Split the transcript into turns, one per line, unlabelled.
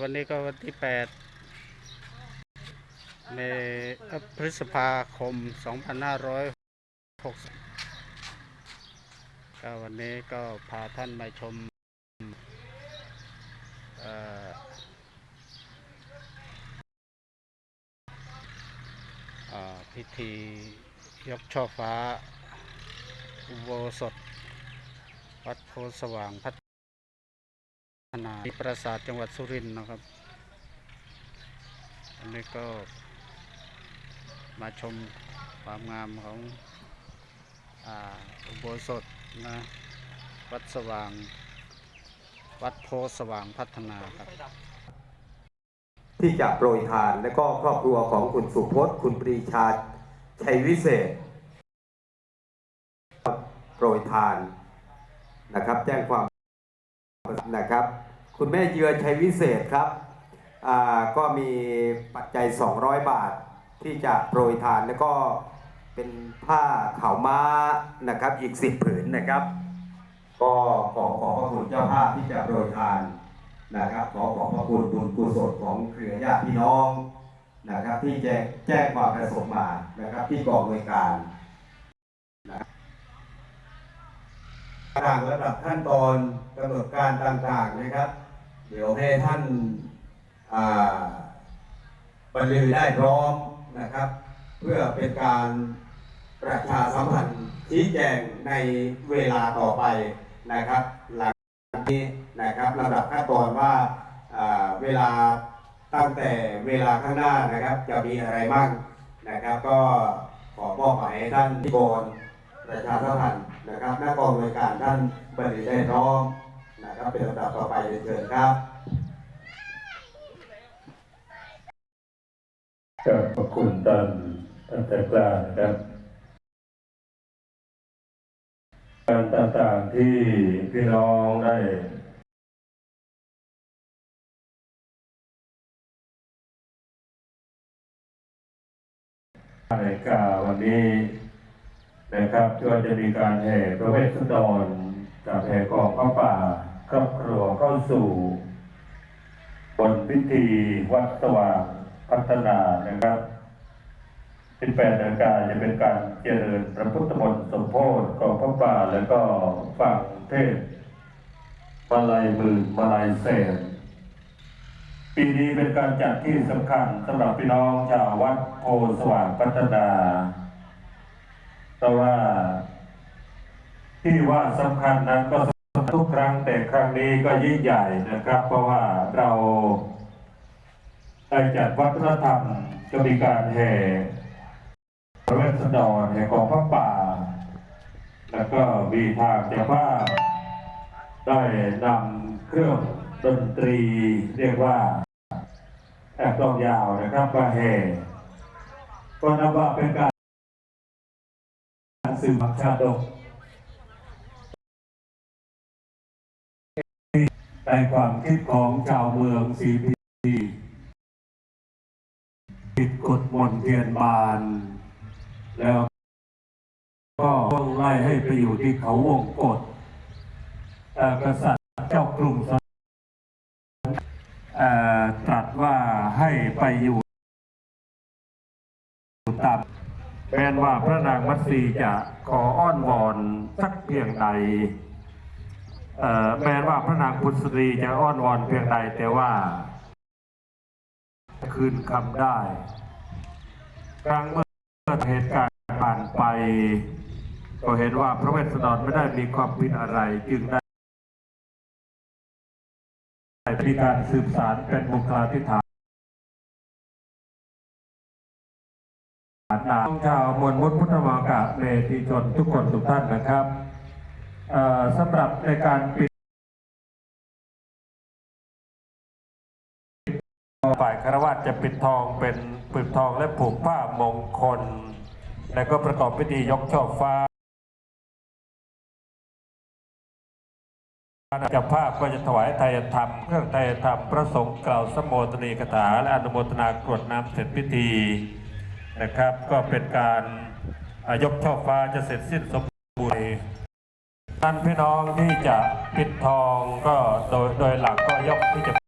วันนี้ก็วันที่แปดเมเอ่อพฤษภาคม 2560ก็วันนี้ก็พาท่านมาชมพิธียกช่อฟ้า อุโบสถ วัดโพธิสว่างพั ฒนาที่ปราสาทจังหวัดสุรินทร์นะครับ อันนี้ก็มาชมความงามของอาอุโบสถนะวัดสว่าง วัดโพธิ์สว่างพัฒนาครับ
ที่จะโปรยทานและก็ครอบครัวของคุณสุพจน์คุณปรีชาชัยวิเศษ โปรยทานนะครับแจ้งความ นะครับ คุณแม่เยือนชัยวิเศษครับก็มีปัจจัย 200 บาทที่จะโปรยทานแล้วก็เป็นผ้าขาวม้านะครับอีก 10 ผืนนะครับ ก็ขอขอบพระคุณเจ้าภาพที่จะโปรยทานนะครับ ขอขอบพระคุณบุญกุศลของเครือญาติพี่น้องนะครับที่แจ้งแจ้งความประสงค์มานะครับที่กองบริการนะ ต่างระดับขั้นตอนกำหนดการต่างๆนะครับ เดี๋ยวให้ท่านบรรลือได้พร้อมนะครับ เพื่อเป็นการประชาสัมพันธ์ชี้แจงในเวลาต่อไปนะครับ หลังนี้นะครับลำดับขั้นตอนว่าอ่าเวลาตั้งแต่เวลาข้างหน้านะครับ จะมีอะไรบ้างนะครับ ก็ขอมอบหมายให้ท่านที่กรประชาสัมพันธ์ นะครับน้ากองบริการท่านบริได้พร้อมนะครับเป็นลำดับต่อไปเรียนเชิญครับ
ก็ขอบคุณท่านท่านแต่กล้านะครับการต่างๆที่พี่น้องได้ในกาวันนี้ นะครับก็จะมีการแห่พระเวสสันดรกับแห่กองพระป่าครอบครัวเข้าสู่ บนพิธีวัดสว่างพัฒนานะครับ18นาฬิกาจะเป็นการเจริญพระพุทธมนต์สมโพธิของพระป่าแล้วก็ฟังเทศมาลัยมือมาลัยเศษปีนี้เป็นการจัดที่สำคัญสำหรับพี่น้องชาววัดโพธสว่างพัฒนา เพราะว่า ที่ว่าสำคัญนั้นก็สำคัญทุกครั้งแต่ครั้งนี้ก็ยิ่งใหญ่นะครับ เพราะว่าเราได้จัดวัฒนธรรมก็มีการแห่พระเวสสันดรแห่กองพระป่า แล้วก็มีทางเจ้าภาพได้นำเครื่องดนตรีเรียกว่าแอบกลองยาวนะครับมาแห่ก็นับว่าเป็นการ สื่อมักชาดกในความคิดของชาวเมืองสีพีผิดกฎมนเทียนบาน แล้วก็ไล่ให้ไปอยู่ที่เขาวงกฏแต่กษัตริย์เจ้ากรุงสเอ่อตรัสว่าให้ไปอยู่ตาม แม้นว่าพระนางมัตสีจะขออ้อนวอนสักเพียงใดแม้ว่าพระนางพุทธรีจะอ้อนวอนเพียงใดแต่ว่าคืนคำได้ครั้งเมื่อเหตุการณ์ผ่านไป ก็เห็นว่าพระเวสสันดรไม่ได้มีความผิดอะไรจึงได้มีการสืบสารเป็นบุคลาธิฐาน นามชาวมวลมุตพุทธมากะเมติชนทุกคนทุกท่านนะครับสำหรับในการปิดฝ่ายคารวะจะปิดทองเป็นปิดทองและผูกผ้ามงคล และก็ประกอบพิธียกช่อฟ้าจ้าภาพก็จะถวายไทยธรรม เครื่องไทยธรรมพระสงฆ์กล่าวสมโภชนีคาถาและอนุโมทนากรวดน้ำเสร็จพิธี นะครับ ก็เป็นการยกช่อฟ้าจะเสร็จสิ้นสมบูรณ์ท่านพี่น้องที่จะปิดทองก็โดยโดยหลักก็ยกที่จะ